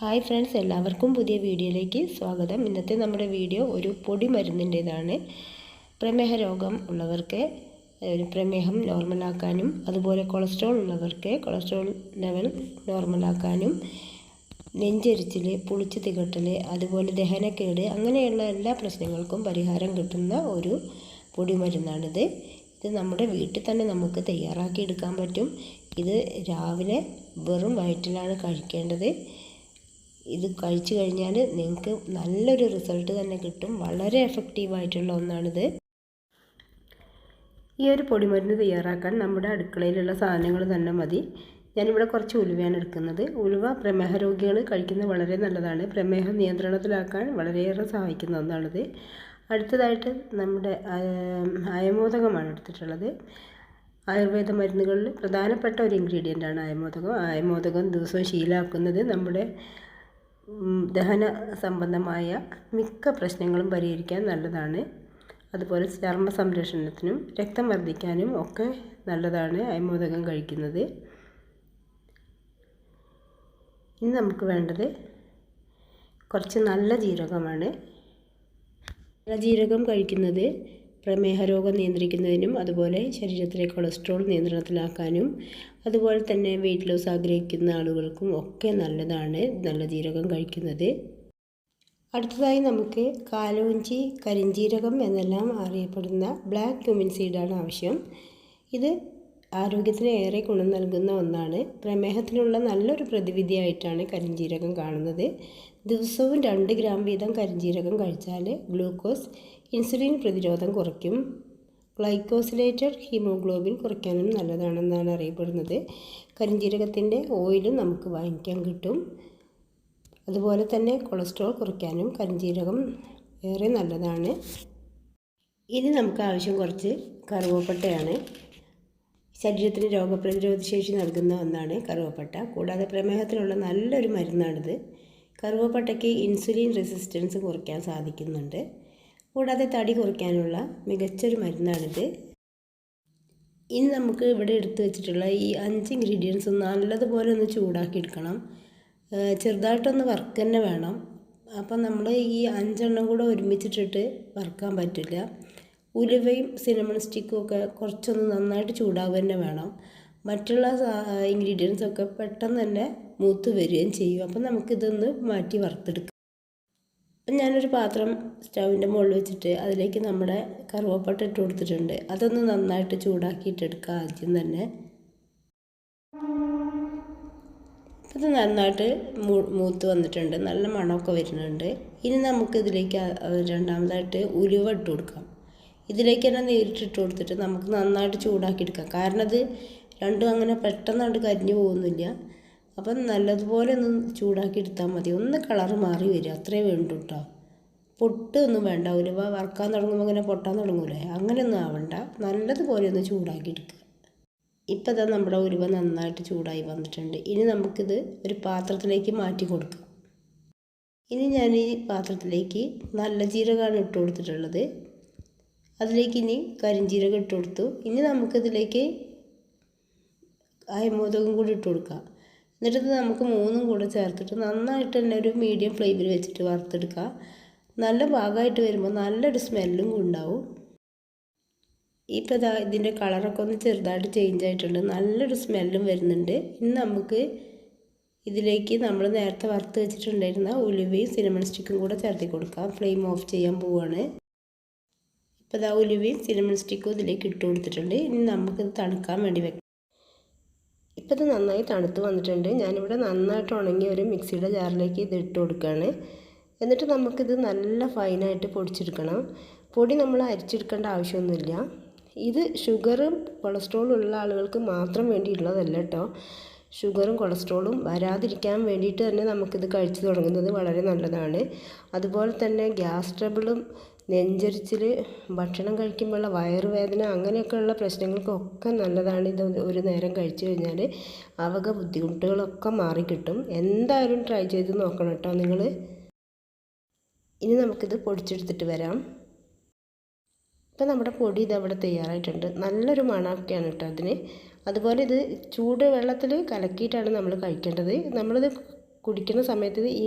Hi friends എല്ലാവർക്കും പുതിയ വീഡിയോയിലേക്ക് സ്വാഗതം. ഇന്നത്തെ നമ്മുടെ വീഡിയോ ഒരു പൊടി മരുന്നിന്റേതാണ്. പ്രമേഹ രോഗം ഉള്ളവർക്ക് ഒരു പ്രമേഹം നോർമലാക്കാനും അതുപോലെ കൊളസ്ട്രോൾ ഉള്ളവർക്ക് കൊളസ്ട്രോൾ ലെവൽ നോർമലാക്കാനും നെഞ്ചരിച്ചിൽ പുളിച്ച് തികട്ടൽ അതുപോലെ ദഹനക്കേട് അങ്ങനെയുള്ള എല്ലാ പ്രശ്നങ്ങൾക്കും പരിഹാരം കിട്ടുന്ന ഒരു പൊടി പൊടിമരുന്നാണിത് ഇത് നമ്മുടെ വീട്ടിൽ തന്നെ നമുക്ക് തയ്യാറാക്കി എടുക്കാൻ പറ്റും. ഇത് രാവിലെ വെറും വയറ്റിലാണ് കഴിക്കേണ്ടത്. ഇത് കഴിച്ചു കഴിഞ്ഞാൽ നിങ്ങൾക്ക് നല്ലൊരു റിസൾട്ട് തന്നെ കിട്ടും. വളരെ എഫക്റ്റീവായിട്ടുള്ള ഒന്നാണിത്. ഈ ഒരു പൊടിമരുന്ന് തയ്യാറാക്കാൻ നമ്മുടെ അടുക്കളയിലുള്ള സാധനങ്ങൾ തന്നെ മതി. ഞാനിവിടെ കുറച്ച് ഉലുവയാണ് എടുക്കുന്നത്. ഉലുവ പ്രമേഹ രോഗികൾ കഴിക്കുന്നത് വളരെ നല്ലതാണ്. പ്രമേഹം നിയന്ത്രണത്തിലാക്കാൻ വളരെയേറെ സഹായിക്കുന്ന ഒന്നാണിത്. അടുത്തതായിട്ട് നമ്മുടെ അയമോദകമാണ് എടുത്തിട്ടുള്ളത്. ആയുർവേദ മരുന്നുകളിൽ പ്രധാനപ്പെട്ട ഒരു ഇൻഗ്രീഡിയന്റാണ് അയമോദകം അയമോദകം ദിവസവും ശീലമാക്കുന്നത് നമ്മുടെ ദഹന സംബന്ധമായ മിക്ക പ്രശ്നങ്ങളും പരിഹരിക്കാൻ നല്ലതാണ്. അതുപോലെ ചർമ്മ സംരക്ഷണത്തിനും രക്തം വർദ്ധിക്കാനും ഒക്കെ നല്ലതാണ് അയമോദകം കഴിക്കുന്നത്. ഇനി നമുക്ക് വേണ്ടത് കുറച്ച് നല്ല ജീരകമാണ്. നല്ല ജീരകം കഴിക്കുന്നത് പ്രമേഹ രോഗം നിയന്ത്രിക്കുന്നതിനും അതുപോലെ ശരീരത്തിലെ കൊളസ്ട്രോൾ നിയന്ത്രണത്തിലാക്കാനും അതുപോലെ തന്നെ വെയിറ്റ് ലോസ് ആഗ്രഹിക്കുന്ന ആളുകൾക്കും ഒക്കെ നല്ലതാണ് നല്ല ജീരകം കഴിക്കുന്നത്. അടുത്തതായി നമുക്ക് കാലോഞ്ചി കരിഞ്ചീരകം എന്നെല്ലാം അറിയപ്പെടുന്ന ബ്ലാക്ക് ക്യൂമിൻ സീഡാണ് ആവശ്യം. ഇത് ആരോഗ്യത്തിന് ഏറെ ഗുണം നൽകുന്ന ഒന്നാണ് പ്രമേഹത്തിനുള്ള നല്ലൊരു പ്രതിവിധിയായിട്ടാണ് കരിഞ്ചീരകം കാണുന്നത്. ദിവസവും രണ്ട് ഗ്രാം വീതം കരിഞ്ചീരകം കഴിച്ചാൽ ഗ്ലൂക്കോസ് ഇൻസുലിൻ പ്രതിരോധം കുറയ്ക്കും. ഗ്ലൈക്കോസിലേറ്റഡ് ഹീമോഗ്ലോബിൻ കുറയ്ക്കാനും നല്ലതാണെന്നാണ് അറിയപ്പെടുന്നത്. കരിഞ്ജീരകത്തിന്റെ ഓയിലും നമുക്ക് വാങ്ങിക്കാൻ കിട്ടും. അതുപോലെ തന്നെ കൊളസ്ട്രോൾ കുറയ്ക്കാനും കരിഞ്ചീരകം ഏറെ നല്ലതാണ്. ഇനി നമുക്ക് ആവശ്യം കുറച്ച് കറുവപ്പട്ടയാണ്. ശരീരത്തിന് രോഗപ്രതിരോധ ശേഷി നൽകുന്ന ഒന്നാണ് കറുവപ്പട്ട. കൂടാതെ പ്രമേഹത്തിനുള്ള നല്ലൊരു മരുന്നാണിത്. കറുവപ്പട്ടയ്ക്ക് ഇൻസുലിൻ റെസിസ്റ്റൻസ് കുറയ്ക്കാൻ സാധിക്കുന്നുണ്ട്. കൂടാതെ തടി കുറയ്ക്കാനുള്ള മികച്ചൊരു മരുന്നാണിത്. ഇനി നമുക്ക് ഇവിടെ എടുത്തു വെച്ചിട്ടുള്ള ഈ അഞ്ച് ഇൻഗ്രീഡിയൻസ് നല്ലതുപോലെ ഒന്ന് ചൂടാക്കി എടുക്കണം ചെറുതായിട്ടൊന്ന് വർക്ക് തന്നെ വേണം. അപ്പം നമ്മൾ ഈ അഞ്ചെണ്ണം കൂടെ ഒരുമിച്ചിട്ടിട്ട് വറുക്കാൻ പറ്റില്ല. ഉലുവയും സിനമൺ സ്റ്റിക്കും ഒക്കെ കുറച്ചൊന്ന് നന്നായിട്ട് ചൂടാവുക തന്നെ വേണം. മറ്റുള്ള ഇൻഗ്രീഡിയൻസ് ഒക്കെ പെട്ടെന്ന് തന്നെ മൂത്ത് വരികയും ചെയ്യും. അപ്പം നമുക്കിതൊന്ന് മാറ്റി വറുത്തെടുക്കാം. അപ്പം ഞാനൊരു പാത്രം സ്റ്റൗവിന്റെ മുകളിൽ വെച്ചിട്ട് അതിലേക്ക് നമ്മുടെ കറുവപ്പട്ട ഇട്ട് കൊടുത്തിട്ടുണ്ട്. അതൊന്ന് നന്നായിട്ട് ചൂടാക്കിയിട്ടെടുക്കുക ആദ്യം തന്നെ. ഇത് നന്നായിട്ട് മൂത്ത് വന്നിട്ടുണ്ട്. നല്ല മണമൊക്കെ വരുന്നുണ്ട്. ഇനി നമുക്കിതിലേക്ക് രണ്ടാമതായിട്ട് ഉലുവ ഇട്ട് കൊടുക്കാം. ഇതിലേക്ക് തന്നെ നേരിട്ടിട്ട് കൊടുത്തിട്ട് നമുക്ക് നന്നായിട്ട് ചൂടാക്കി എടുക്കാം കാരണം അത് രണ്ടും അങ്ങനെ പെട്ടെന്നാണ്ട് കരിഞ്ഞു പോകുന്നില്ല. അപ്പം നല്ലതുപോലെ ഒന്ന് ചൂടാക്കി എടുത്താൽ മതി. ഒന്ന് കളറ് മാറി വരും. അത്രേ വേണ്ടു കേട്ടോ പൊട്ടൊന്നും വേണ്ട. ഉലുവ വറക്കാൻ തുടങ്ങുമ്പോൾ ഇങ്ങനെ പൊട്ടാൻ തുടങ്ങൂലേ? അങ്ങനെയൊന്നും ആവണ്ട. നല്ലതുപോലെ ഒന്ന് ചൂടാക്കി എടുക്കുക. ഇപ്പം ഇതാ നമ്മുടെ ഉലുവ നന്നായിട്ട് ചൂടായി വന്നിട്ടുണ്ട്. ഇനി നമുക്കിത് ഒരു പാത്രത്തിലേക്ക് മാറ്റി കൊടുക്കാം. ഇനി ഞാൻ ഈ പാത്രത്തിലേക്ക് നല്ല ജീരകമാണ് ഇട്ട് കൊടുത്തിട്ടുള്ളത്. അതിലേക്ക് ഇനി കരിഞ്ജീരകം ഇട്ട് കൊടുത്തു. ഇനി നമുക്കിതിലേക്ക് അയമോദകം കൂടി ഇട്ട് കൊടുക്കാം. എന്നിട്ട് നമുക്ക് മൂന്നും കൂടെ ചേർത്തിട്ട് നന്നായിട്ട് തന്നെ ഒരു മീഡിയം ഫ്ലെയിമിൽ വെച്ചിട്ട് വറുത്തെടുക്കുക നല്ല ഭാഗമായിട്ട് വരുമ്പോൾ നല്ലൊരു സ്മെല്ലും ഉണ്ടാവും. ഇപ്പോൾ ഇതാ ഇതിന്റെ കളറൊക്കെ ഒന്ന് ചെറുതായിട്ട് ചേഞ്ച് ആയിട്ടുണ്ട്. നല്ലൊരു സ്മെല്ലും വരുന്നുണ്ട്. ഇനി നമുക്ക് ഇതിലേക്ക് നമ്മൾ നേരത്തെ വറുത്ത് വെച്ചിട്ടുണ്ടായിരുന്ന ഉലുവയും സിനമൺ സ്റ്റിക്കും കൂടെ ചേർത്തി കൊടുക്കാം ഫ്ലെയിം ഓഫ് ചെയ്യാൻ പോവുകയാണ് ഇപ്പോൾ ഇതാ ഉലുവയും സിനമൺ സ്റ്റിക്കും ഇതിലേക്ക് ഇട്ട് കൊടുത്തിട്ടുണ്ട്. ഇനി നമുക്കിത് തണുക്കാൻ വേണ്ടി വെക്കാം. ഇപ്പോൾ ഇത് നന്നായി തണുത്ത് വന്നിട്ടുണ്ട്. ഞാനിവിടെ നന്നായിട്ട് ഉണങ്ങിയ ഒരു മിക്സിയുടെ ജാറിലേക്ക് ഇത് ഇട്ട് കൊടുക്കുകയാണ്. എന്നിട്ട് നമുക്കിത് നല്ല ഫൈനായിട്ട് പൊടിച്ചെടുക്കണം. പൊടി നമ്മൾ അരിച്ചെടുക്കേണ്ട ആവശ്യമൊന്നുമില്ല. ഇത് ഷുഗറും കൊളസ്ട്രോളും ഉള്ള ആളുകൾക്ക് മാത്രം വേണ്ടിയിട്ടുള്ളതല്ല കേട്ടോ. ഷുഗറും കൊളസ്ട്രോളും വരാതിരിക്കാൻ വേണ്ടിയിട്ട് തന്നെ നമുക്കിത് കഴിച്ചു തുടങ്ങുന്നത് വളരെ നല്ലതാണ്. അതുപോലെ തന്നെ ഗ്യാസ് ട്രബിളും നെഞ്ചരിച്ചിൽ ഭക്ഷണം കഴിക്കുമ്പോഴുള്ള വയറുവേദന അങ്ങനെയൊക്കെയുള്ള പ്രശ്നങ്ങൾക്കൊക്കെ നല്ലതാണ് ഇത് ഒരു നേരം കഴിച്ചു കഴിഞ്ഞാൽ അവക ബുദ്ധിമുട്ടുകളൊക്കെ മാറിക്കിട്ടും. എന്തായാലും ട്രൈ ചെയ്ത് നോക്കണം കേട്ടോ നിങ്ങൾ ഇനി നമുക്കിത് പൊടിച്ചെടുത്തിട്ട് വരാം. ഇപ്പം നമ്മുടെ പൊടി ഇതവിടെ തയ്യാറായിട്ടുണ്ട്. നല്ലൊരു മണമൊക്കെയാണ് കേട്ടോ അതിന് അതുപോലെ ഇത് ചൂട് വെള്ളത്തിൽ കലക്കിയിട്ടാണ് നമ്മൾ കഴിക്കേണ്ടത്. നമ്മളിത് കുടിക്കുന്ന സമയത്ത് ഈ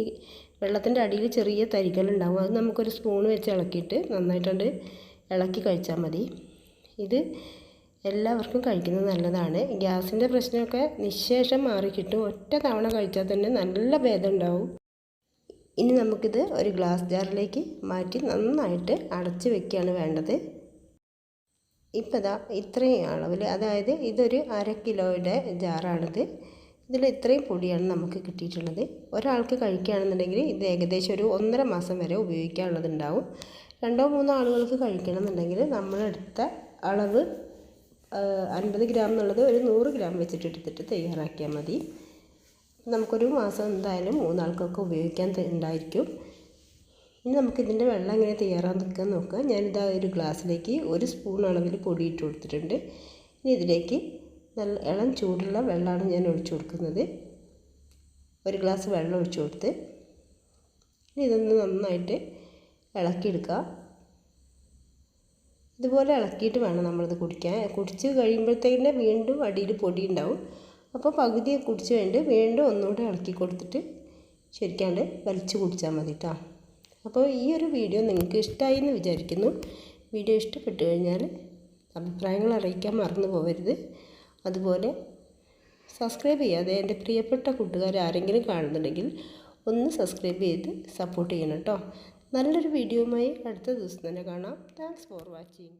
വെള്ളത്തിന്റെ അടിയിൽ ചെറിയ തരികളുണ്ടാവും അത് നമുക്കൊരു സ്പൂൺ വെച്ച് ഇളക്കിയിട്ട് നന്നായിട്ടുണ്ട് ഇളക്കി കഴിച്ചാൽ മതി. ഇത് എല്ലാവർക്കും കഴിക്കുന്നത് നല്ലതാണ്. ഗ്യാസിന്റെ പ്രശ്നമൊക്കെ നിശേഷം മാറി കിട്ടും. ഒറ്റ തവണ കഴിച്ചാൽ തന്നെ നല്ല ഭേദം ഉണ്ടാവും. ഇനി നമുക്കിത് ഒരു ഗ്ലാസ് ജാറിലേക്ക് മാറ്റി നന്നായിട്ട് അടച്ച് വെക്കുകയാണ് വേണ്ടത്. ഇപ്പം ഇതാ ഇത്രയും അളവിൽ അതായത് ഇതൊരു അര കിലോയുടെ ജാറാണിത്. ഇതിൽ ഇത്രയും പൊടിയാണ് നമുക്ക് കിട്ടിയിട്ടുള്ളത്. ഒരാൾക്ക് കഴിക്കുകയാണെന്നുണ്ടെങ്കിൽ ഇത് ഏകദേശം ഒരു ഒന്നര മാസം വരെ ഉപയോഗിക്കാനുള്ളതുണ്ടാവും. രണ്ടോ മൂന്നോ ആളുകൾക്ക് കഴിക്കണമെന്നുണ്ടെങ്കിൽ നമ്മളെടുത്ത അളവ് അൻപത് ഗ്രാം എന്നുള്ളത് ഒരു നൂറ് ഗ്രാം വെച്ചിട്ട് എടുത്തിട്ട് തയ്യാറാക്കിയാൽ മതി. നമുക്കൊരു മാസം എന്തായാലും മൂന്നാൾക്കൊക്കെ ഉപയോഗിക്കാൻ ഉണ്ടായിരിക്കും. ഇനി നമുക്കിതിന്റെ വെള്ളം എങ്ങനെ തയ്യാറാക്കാൻ നോക്കുക ഞാനിതാ ഒരു ഗ്ലാസ്സിലേക്ക് ഒരു സ്പൂൺ അളവിൽ പൊടി ഇട്ട് കൊടുത്തിട്ടുണ്ട്. ഇനി ഇതിലേക്ക് നല്ല ഇളം ചൂടുള്ള വെള്ളമാണ് ഞാൻ ഒഴിച്ചു കൊടുക്കുന്നത്. ഒരു ഗ്ലാസ് വെള്ളം ഒഴിച്ചു കൊടുത്ത് ഇതൊന്ന് നന്നായിട്ട് ഇളക്കിയെടുക്കുക. ഇതുപോലെ ഇളക്കിയിട്ട് വേണം നമ്മളിത് കുടിക്കാൻ. കുടിച്ച് കഴിയുമ്പോഴത്തേക്കിന്റെ വീണ്ടും അടിയിൽ പൊടി ഉണ്ടാവും. അപ്പോൾ പകുതി കുടിച്ച് കഴിഞ്ഞിട്ട് വീണ്ടും ഒന്നുകൂടെ ഇളക്കി കൊടുത്തിട്ട് ശരിക്കാണ്ട് വലിച്ചു കുടിച്ചാൽ മതി കേട്ടോ. അപ്പോൾ ഈ ഒരു വീഡിയോ നിങ്ങൾക്ക് ഇഷ്ടമായി എന്ന് വിചാരിക്കുന്നു. വീഡിയോ ഇഷ്ടപ്പെട്ടു കഴിഞ്ഞാൽ അഭിപ്രായങ്ങൾ അറിയിക്കാൻ മറന്നു പോകരുത്. അതുപോലെ സബ്സ്ക്രൈബ് ചെയ്യാതെ എന്റെ പ്രിയപ്പെട്ട കൂട്ടുകാർ ആരെങ്കിലും കാണുന്നുണ്ടെങ്കിൽ ഒന്ന് സബ്സ്ക്രൈബ് ചെയ്ത് സപ്പോർട്ട് ചെയ്യണം കേട്ടോ. നല്ലൊരു വീഡിയോയുമായി അടുത്ത ദിവസം തന്നെ കാണാം. Thanks for watching